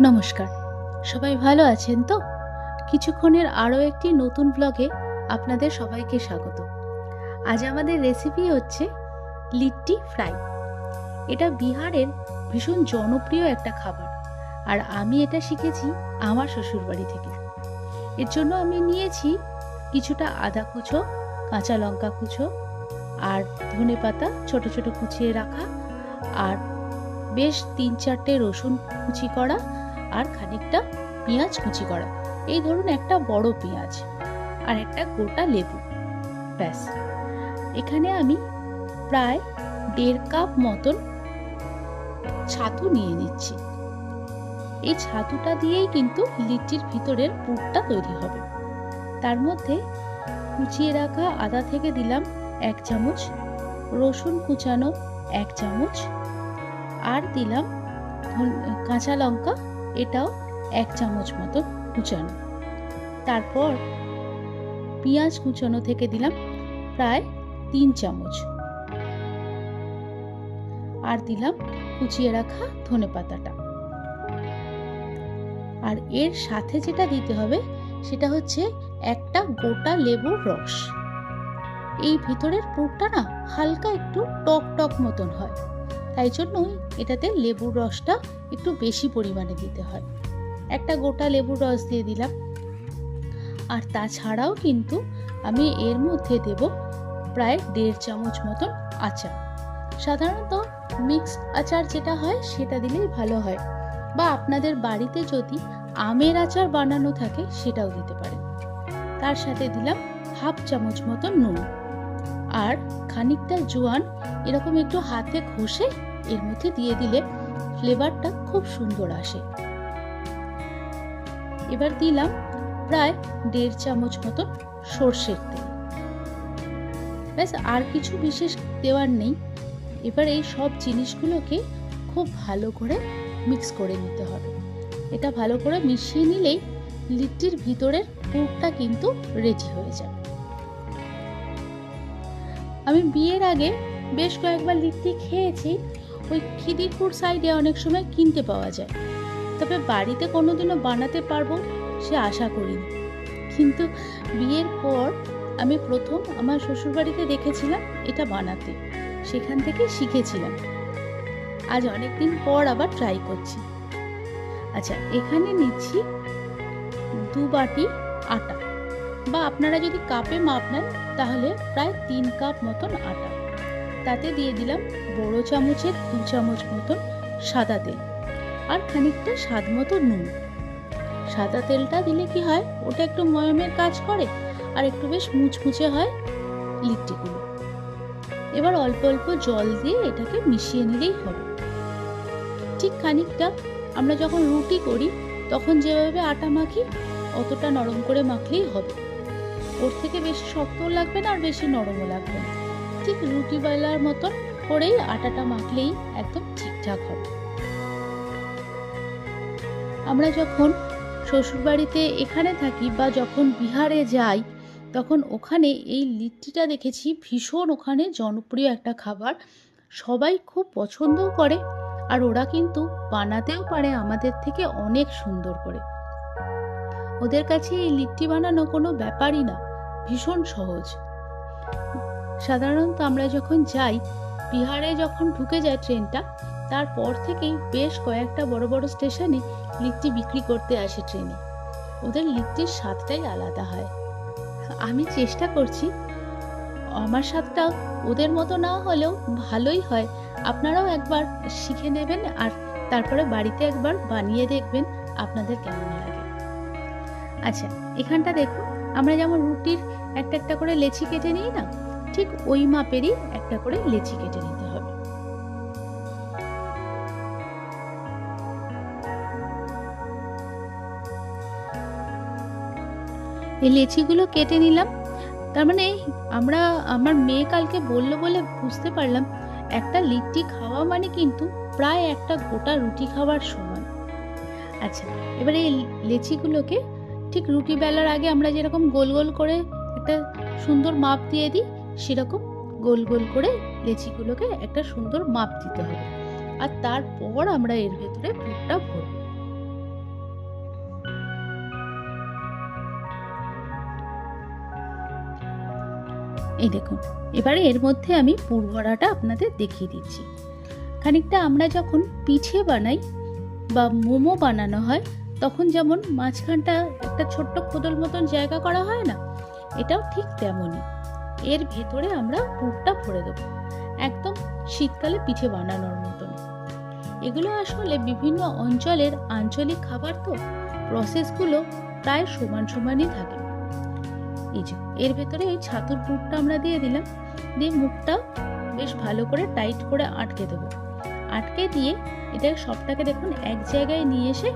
নমস্কার। সবাই ভালো আছেন তো? কিছুক্ষণের আরও একটি নতুন ব্লগে আপনাদের সবাইকে স্বাগত। আজ আমাদের রেসিপি হচ্ছে লিট্টি ফ্রাই। এটা বিহারের ভীষণ জনপ্রিয় একটা খাবার। আর আমি এটা শিখেছি আমার শ্বশুরবাড়ি থেকে। এর জন্য আমি নিয়েছি কিছুটা আদা কুচো, কাঁচা লঙ্কা কুচো আর ধনে পাতা ছোটো ছোট কুচিয়ে রাখা। আর বেশ তিন চারটে রসুন কুচি করা আর খানিকটা পেঁয়াজ কুচি করা। এই ধরুন একটা বড় পেঁয়াজ আর একটা গোটা লেবু। ব্যাস। এখানে আমি প্রায় দেড় কাপ মতন ছাতু নিয়ে নিচ্ছি। এই ছাতুটা দিয়েই কিন্তু লিচির ভিতরের পুরটা তৈরি হবে। তার মধ্যে কুচিয়ে রাখা আদা থেকে দিলাম এক চামচ, রসুন কুচানো এক চামচ, আর দিলাম কাঁচা লঙ্কা এটাও এক চামচ মতো কুচানো। তারপর পেঁয়াজ কুচানো থেকে দিলাম প্রায় তিন চামচ। আর দিলাম কুচিয়ে রাখা ধনে পাতাটা। আর এর সাথে যেটা দিতে হবে সেটা হচ্ছে একটা গোটা লেবুর রস। এই ভিতরের পুরটা না হালকা একটু টক টক মতন হয়। তাই জন্যই এটাতে লেবুর রসটা একটু বেশি পরিমাণে দিতে হয়। একটা গোটা লেবুর রস দিয়ে দিলাম। আর তাছাড়াও কিন্তু আমি এর মধ্যে দেব প্রায় দেড় চামচ মতন আচার। সাধারণত মিক্সড আচার যেটা হয় সেটা দিলেই ভালো হয় বা আপনাদের বাড়িতে যদি আমের আচার বানানো থাকে সেটাও দিতে পারেন। তার সাথে দিলাম হাফ চামচ মতন নুন। আর খানিকটা জোয়ান এরকম একটু হাতে ঘষে এর মধ্যে দিয়ে দিলে ফ্লেভারটা খুব সুন্দর আসে। এবার দিলাম প্রায় দেড় চামচ মতন সর্ষের তেল। ব্যাস, আর কিছু বিশেষ দেওয়ার নেই। এবার এই সব জিনিসগুলোকে খুব ভালো করে মিক্স করে নিতে হবে। এটা ভালো করে মিশিয়ে নিলেই লিট্টির ভিতরের পুরটা কিন্তু রেডি হয়ে যাবে। আমি বিয়ের আগে বেশ কয়েকবার লিট্টি খেয়েছি। ওই খিদিরপুর সাইডে অনেক সময় কিনতে পাওয়া যায়। তবে বাড়িতে কোনোদিনও বানাতে পারব সে আশা করিনি। কিন্তু বিয়ের পর আমি প্রথম আমার শ্বশুরবাড়িতে দেখেছিলাম এটা বানাতে। সেখান থেকে শিখেছিলাম। আজ অনেক দিন পর আবার ট্রাই করছি। আচ্ছা এখানে নিচ্ছি দু বাটি আটা। বা আপনারা যদি কাপে মাপ নেন তাহলে প্রায় তিন কাপ মতন আটা। তাতে দিয়ে দিলাম বড় চামচের দু চামচ মতন সাদা তেল আর খানিকটা স্বাদ মতো নুন। সাদা তেলটা দিলে কি হয়, ওটা একটু ময়মের কাজ করে আর একটু বেশ মুচমুচে হয় লিট্টিগুলো। এবার অল্প অল্প জল দিয়ে এটাকে মিশিয়ে নিলেই হবে। ঠিক খানিকটা আমরা যখন রুটি করি, তখন যেভাবে আটা মাখি, অতটা নরম করে মাখলেই হবে। ওর থেকে বেশি শক্তও লাগবে না আর বেশি নরমও লাগবে না। ঠিক রুটি বেলার মতন করেই আটাটা মাখলেই একদম ঠিকঠাক হবে। আমরা যখন শ্বশুরবাড়িতে এখানে থাকি বা যখন বিহারে যাই, তখন ওখানে এই লিট্টিটা দেখেছি, ভীষণ ওখানে জনপ্রিয় একটা খাবার। সবাই খুব পছন্দও করে আর ওরা কিন্তু বানাতেও পারে আমাদের থেকে অনেক সুন্দর করে। ওদের কাছে এই লিট্টি বানানো কোনো ব্যাপারই না। ভীষণ সহজ। সাধারণত আমরা যখন যাই, বিহারে যখন ঢুকে যায় ট্রেনটা, তারপর থেকেই বেশ কয়েকটা বড় বড় স্টেশনে লিট্টি বিক্রি করতে আসে ট্রেনে। ওদের লিট্টির স্বাদটাই আলাদা হয়। আমি চেষ্টা করছি, আমার স্বাদটা ওদের মতো না হলেও ভালোই হয়। আপনারাও একবার শিখে নেবেন আর তারপরে বাড়িতে একবার বানিয়ে দেখবেন আপনাদের কেমন লাগে। আচ্ছা এখানটা দেখুন। আমরা যেমন রুটির একটা একটা করে লেচি কেটে নিই না, ঠিক ওই মাপেরই একটা করে লেচি কেটে নিতে হবে। এই লেচিগুলো কেটে নিলাম, তার মানে আমরা, আমার মেয়ে কালকে বলল বলে বুঝতে পারলাম, একটা লিট্টি খাওয়া মানে কিন্তু প্রায় একটা গোটা রুটি খাওয়ার সমান আচ্ছা এবারে এই লেচিগুলোকে ঠিক রুটি বেলার আগে আমরা যেরকম গোল গোল করে একটা সুন্দর মাপ দিয়ে দিই, সেরকম গোল গোল করে লেচিগুলোকে একটা সুন্দর মাপ দিতে হবে। আর তারপর আমরা এর ভেতরে পুরটা ভরব। এই দেখুন, এবারে এর মধ্যে আমি পুর ভরাটা আপনাদের দেখিয়ে দিচ্ছি। খানিকটা আমরা যখন পিঠে বানাই বা মোমো বানানো হয় তখন যেমন মাঝখানটা একটা ছোট্ট খোদল মতন জায়গা করা হয় না, এটাও ঠিক তেমনই। এর ভেতরে আমরা পুরটা ভরে দেবো, একদম শীতকালে পিঠে বানানোর মতন। এগুলো আসলে বিভিন্ন অঞ্চলের আঞ্চলিক খাবার তো প্রসেসগুলো প্রায় সমান সমানই থাকে। এই যে, এর ভেতরে এই ছাতুর পুরটা আমরা দিয়ে দিলাম, দিয়ে মুখটা বেশ ভালো করে টাইট করে আটকে দেবো। আটকে দিয়ে এটা সবটাকে দেখুন এক জায়গায় নিয়ে এসে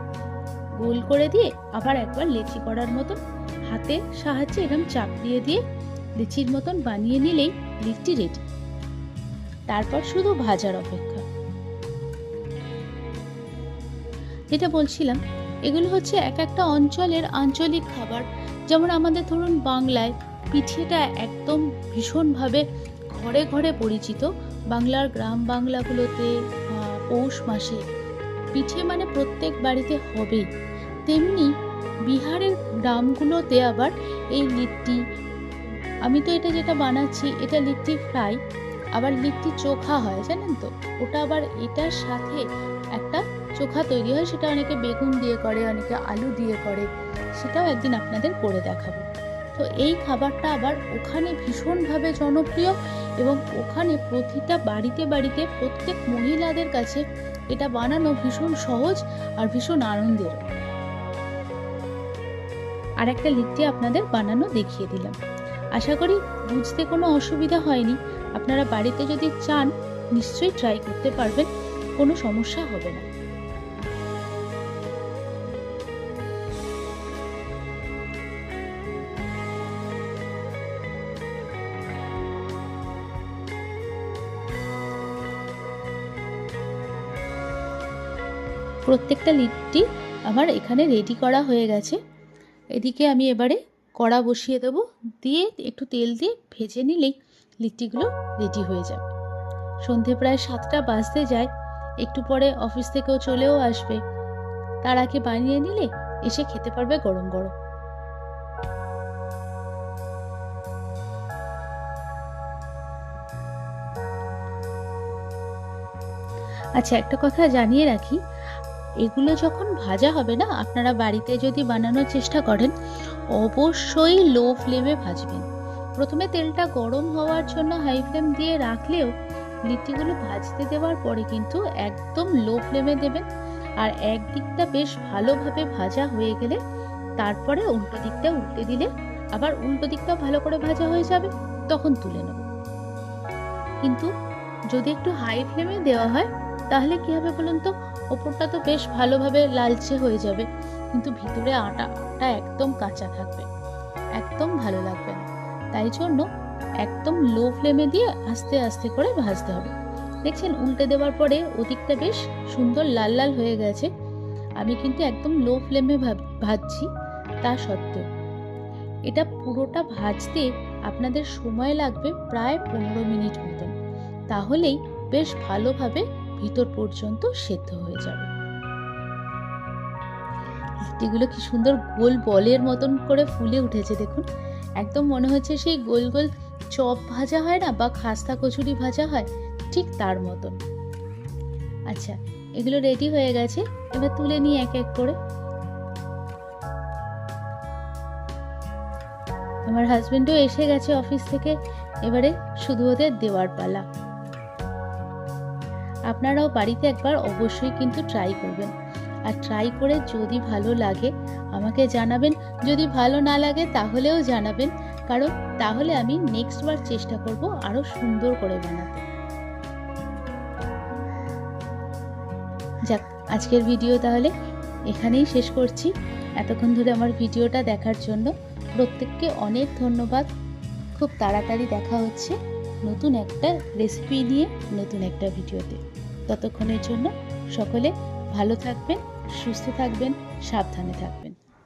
গোল করে দিয়ে আবার একবার লেচি করার মতন হাতের সাহায্যে এরকম চাপ দিয়ে দিয়ে লিচির মতন বানিয়ে নিলেই লিচি রেডি তারপর শুধু ভাজার অপেক্ষা। যেটা বলছিলাম, এগুলো হচ্ছে এক একটা অঞ্চলের আঞ্চলিক খাবার। যেমন আমাদের ধরুন বাংলায় পিঠেটা একদম ভীষণভাবে ঘরে ঘরে পরিচিত। বাংলার গ্রাম বাংলাগুলোতে পৌষ মাসে পিঠে মানে প্রত্যেক বাড়িতে হবেই। তেমনি বিহারের গ্রামগুলোতে আবার এই লিট্টি, আমি তো এটা যেটা বানাচ্ছি, এটা লিট্টি ফ্রাই, আবার লিট্টি চোখা হয়, জানেন তো? ওটা আবার এটার সাথে একটা চোখা তৈরি হয়, সেটা অনেকে বেগুন দিয়ে করে, অনেকে আলু দিয়ে করে, সেটাও একদিন আপনাদের করে দেখাবো। তো এই খাবারটা আবার ওখানে ভীষণভাবে জনপ্রিয় এবং ওখানে প্রতিটা বাড়িতে বাড়িতে প্রত্যেক মহিলাদের কাছে এটা বানানো ভীষণ সহজ আর ভীষণ আনন্দের। আর একটা লিট্টি আপনাদের বানানো দেখিয়ে দিলাম। আশা করি বুঝতে কোনো অসুবিধা হয়নি। আপনারা বাড়িতে যদি চান, নিশ্চয়ই ট্রাই করতে পারবেন, কোনো সমস্যা হবে না। প্রত্যেকটা লিট্টি আমার এখানে রেডি করা হয়ে গেছে। এদিকে আমি এবারে কড়া বসিয়ে দেবো। দিয়ে একটু তেল দিয়ে ভেজে নিলেই লিট্টিগুলো রেডি হয়ে যাবে। সন্ধে প্রায় সাতটা বাজতে যায়। একটু পরে অফিস থেকেও চলেও আসবে। তার আগে বানিয়ে নিলে এসে খেতে পারবে গরম গরম। আচ্ছা একটা কথা জানিয়ে রাখি। এগুলো যখন ভাজা হবে না, আপনারা বাড়িতে যদি বানানোর চেষ্টা করেন, অবশ্যই লো ফ্লেমে ভাজবেন। প্রথমে তেলটা গরম হওয়ার জন্য হাই ফ্লেম দিয়ে রাখলেও লিট্টিগুলো ভাজতে দেওয়ার পরে কিন্তু একদম লো ফ্লেমে দেবেন। আর একদিকটা বেশ ভালোভাবে ভাজা হয়ে গেলে তারপরে উল্টো দিকটা উল্টে দিলে আবার উল্টো দিকটা ভালো করে ভাজা হয়ে যাবে, তখন তুলে নেব। কিন্তু যদি একটু হাই ফ্লেমে দেওয়া হয়, তাহলে কি হবে বলুন তো? ওপরটা তো বেশ ভালোভাবে লালচে হয়ে যাবে, কিন্তু ভিতরে আটাটা একদম কাঁচা থাকবে, একদম ভালো লাগবে না। তাই জন্য একদম লো ফ্লেমে দিয়ে আস্তে আস্তে করে ভাজতে হবে। দেখছেন, উল্টে দেওয়ার পরে ওদিকটা বেশ সুন্দর লাল লাল হয়ে গেছে। আমি কিন্তু একদম লো ফ্লেমে ভাজছি তা সত্ত্বেও। এটা পুরোটা ভাজতে আপনাদের সময় লাগবে প্রায় পনেরো মিনিট মতন। তাহলেই বেশ ভালোভাবে ভিতর পর্যন্ত সেদ্ধ হয়ে যাবে। লিট্টিগুলো কি সুন্দর গোল বলের মতন করে ফুলে উঠেছে দেখুন। একদম মনে হচ্ছে সেই গোল গোল চপ ভাজা হয় না বা খাস্তা কচুরি ভাজা হয়, ঠিক তার মতন। আচ্ছা এগুলো রেডি হয়ে গেছে, এবার তুলে নিই এক এক করে। আমার হাজবেন্ডও এসে গেছে অফিস থেকে, এবারে শুধু ওদের দেওয়ার পালা। আপনারাও বাড়িতে একবার অবশ্যই কিন্তু ট্রাই করবেন। আর ট্রাই করে যদি ভালো লাগে, আমাকে জানাবেন। যদি ভালো না লাগে, তাহলেও জানাবেন। কারণ তাহলে আমি নেক্সট বার চেষ্টা করব আরও সুন্দর করে বানাতে। যাক, আজকের ভিডিও তাহলে এখানেই শেষ করছি। এতক্ষণ ধরে আমার ভিডিওটা দেখার জন্য প্রত্যেককে অনেক ধন্যবাদ। খুব তাড়াতাড়ি দেখা হচ্ছে। নতুন একটা রেসিপি নিয়ে নতুন একটা ভিডিওতে। ততক্ষণের জন্য সকলে ভালো থাকবেন, সুস্থ থাকবেন, সাবধানে থাকবেন।